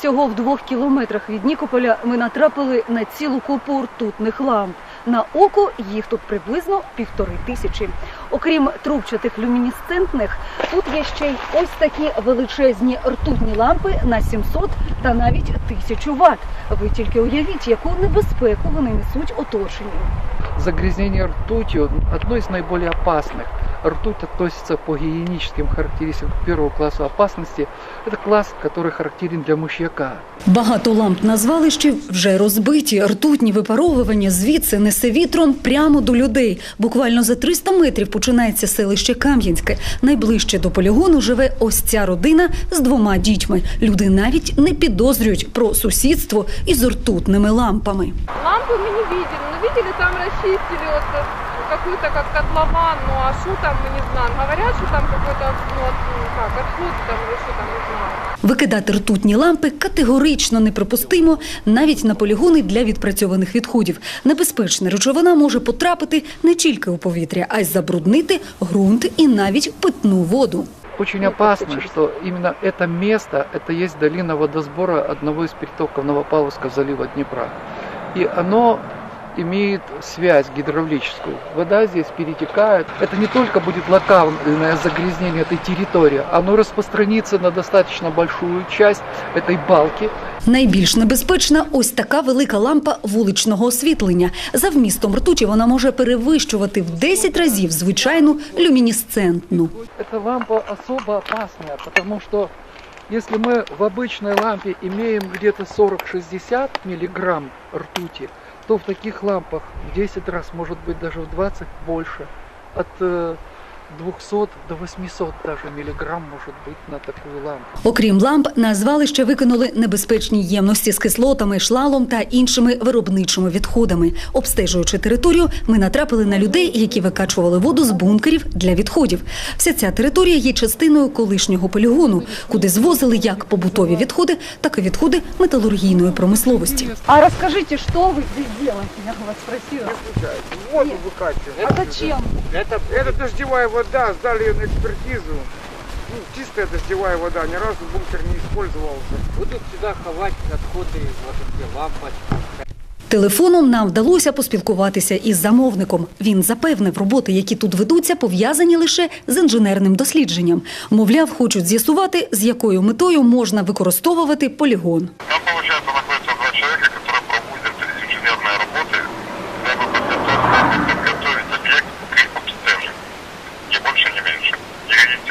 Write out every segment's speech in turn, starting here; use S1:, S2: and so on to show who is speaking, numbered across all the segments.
S1: Всього в двох кілометрах від Нікополя ми натрапили на цілу купу ртутних ламп. На око їх тут приблизно півтори тисячі. Окрім трубчатих люмінесцентних, тут є ще й ось такі величезні ртутні лампи на 700 та навіть 1000 ватт. Ви тільки уявіть, яку небезпеку вони несуть оточенню.
S2: Загрязнение ртутью одно из наиболее опасных. Ртуть относится по гигиеническим характеристикам к первого класса опасности. Это класс, который характерен для мышьяка.
S1: Багато ламп на звалищі вже розбиті. Ртутні випаровування звідси несе вітром прямо до людей. Буквально за 300 метрів починається селище Кам'янське. Найближче до полігону живе ось ця родина з двома дітьми. Люди навіть не підозрюють про сусідство із ртутними лампами.
S3: Лампы мы не видели. Ну, видели, там расчистили вот э, какую-то как котлован, ну а что там, мы не знаем. Говорят, что там какой-то, ну, вот, ну, как, отход там или что там, не знаю.
S1: Викидати ртутні лампи категорично неприпустимо навіть на полігони для відпрацьованих відходів. Небезпечна речовина може потрапити не тільки у повітря, а й забруднити ґрунт і навіть питну воду.
S2: Очень опасно, что именно это место, это есть долина водосбора одного из притоков Новопавловского залива Днепра. И оно имеет связь гидравлическую. Вода здесь перетекает. Это не только будет локальное загрязнение этой территории, оно распространится на достаточно большую часть этой балки.
S1: Найбільш небезпечна ось така велика лампа вуличного освітлення. За вмістом ртуті вона може перевищувати в 10 разів звичайну люмінесцентну.
S2: Эта лампа особо опасная, потому что если мы в обычной лампе имеем где-то 40-60 миллиграмм ртути, то в таких лампах в 10 раз, может быть даже в 20 больше. От э, 200 до 800 даже миллиграмм может быть на такую лампу.
S1: Окрім ламп, на звалище викинули небезпечні ємності з кислотами, шлалом та іншими виробничими відходами. Обстежуючи територію, ми натрапили на людей, які викачували воду з бункерів для відходів. Вся ця територія є частиною колишнього полігону, куди звозили як побутові відходи, так і відходи металургійної промисловості. А розкажіть, що ви тут робите? Я вас спросила.
S4: Воду выкачиваем.
S1: А зачем?
S4: Это, это дождевая вода, сдали ее на экспертизу. Ну, чистая дождевая вода, ни разу бункер не использовался.
S5: Будут сюда ховать отходы, вот эти лампочки.
S1: Телефоном нам вдалося поспілкуватися із замовником. Він запевнив, роботи, які тут ведуться, пов'язані лише з інженерним дослідженням. Мовляв, хочуть з'ясувати, з якою метою можна використовувати полігон.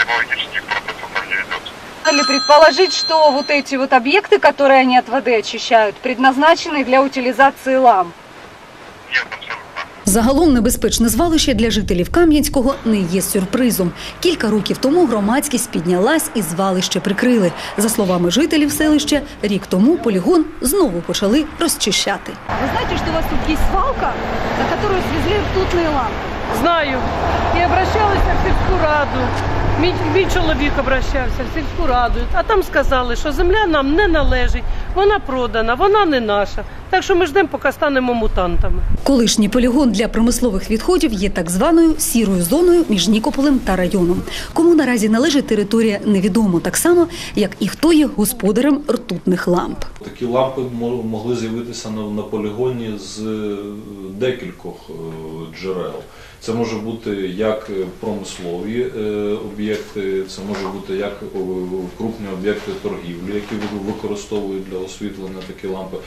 S6: технологических процессов там не ведется.
S1: Ли предположить, что вот эти вот объекты, которые они от воды очищают, предназначены для утилизации ламп?
S6: Нет, абсолютно.
S1: Загалом небезпечне звалище для жителів Кам'янського не є сюрпризом. Кілька років тому громадськість піднялась і звалище прикрили. За словами жителів селища, рік тому полігон знову почали розчищати. Ви знаєте, що у вас тут є свалка, на яку звезли ртутні лампи?
S3: Знаю. І обращалася в сільську раду. Мій, мій чоловік обращався в сільську раду, а там сказали, що земля нам не належить, вона продана, вона не наша. Так що ми ждемо, поки станемо мутантами.
S1: Колишній полігон для промислових відходів є так званою сірою зоною між Нікополем та районом. Кому наразі належить територія, невідомо так само, як і хто є господарем ртутних ламп.
S7: Такі лампи мо- могли з'явитися на, на полігоні з е, декількох е, джерел. Це може бути як е, промислові е, об'єкти, це може бути як крупні об'єкти торгівлі, які використовують для освітлення такі лампи.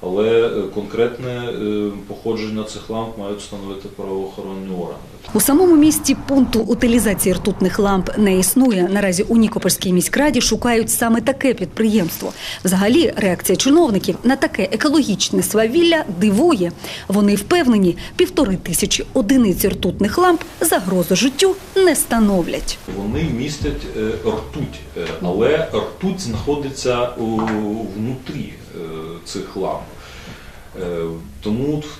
S7: Але е, конкретне е, походження цих ламп мають встановити правоохоронні органи.
S1: У самому місті пункту утилізації ртутних ламп не існує. Наразі у Нікопольській міськраді шукають саме таке підприємство. Взагалі, реакція чиновників на таке екологічне свавілля дивує. Вони впевнені, півтори тисячі одиниць ртутних ламп загрозу життю не становлять.
S7: Вони містять е, ртуть, але ртуть знаходиться у, внутрі цих ламп. Е, Тому в,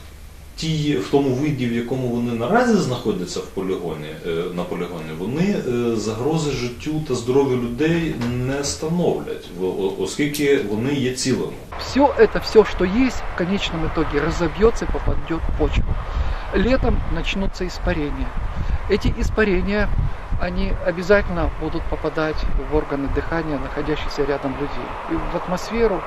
S7: ті, в тому виді, в якому вони наразі знаходяться в полігоні, е, на полігоні, вони е, загрози життю та здоров'ю людей не становлять, в- о- оскільки вони є цілими.
S2: Все это, все, что есть, в конечном итоге разобьется и попадет в почву. Летом начнутся испарения. Эти испарения они обязательно будут попадать в органы дыхания, находящиеся рядом людей. И в атмосферу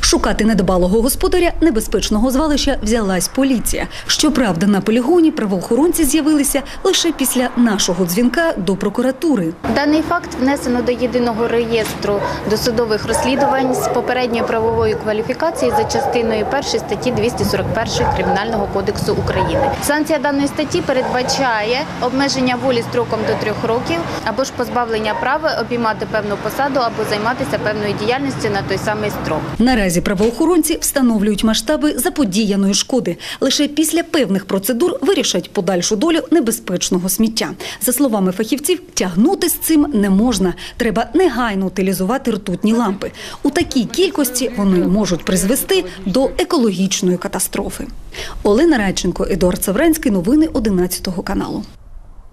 S1: Шукати недбалого господаря небезпечного звалища взялась поліція. Щоправда, на полігоні правоохоронці з'явилися лише після нашого дзвінка до прокуратури.
S8: Даний факт внесено до єдиного реєстру досудових розслідувань з попередньої правової кваліфікації за частиною 1 статті 241 Кримінального кодексу України. Санкція даної статті передбачає обмеження волі строком до трьох років або ж позбавлення права обіймати певну посаду або займатися певною діяльністю на той самий строк.
S1: Наразі правоохоронці встановлюють масштаби заподіяної шкоди. Лише після певних процедур вирішать подальшу долю небезпечного сміття. За словами фахівців, тягнути з цим не можна. Треба негайно утилізувати ртутні лампи. У такій кількості вони можуть призвести до екологічної катастрофи. Олена Радченко, Едуард Савранський. Новини 11 каналу.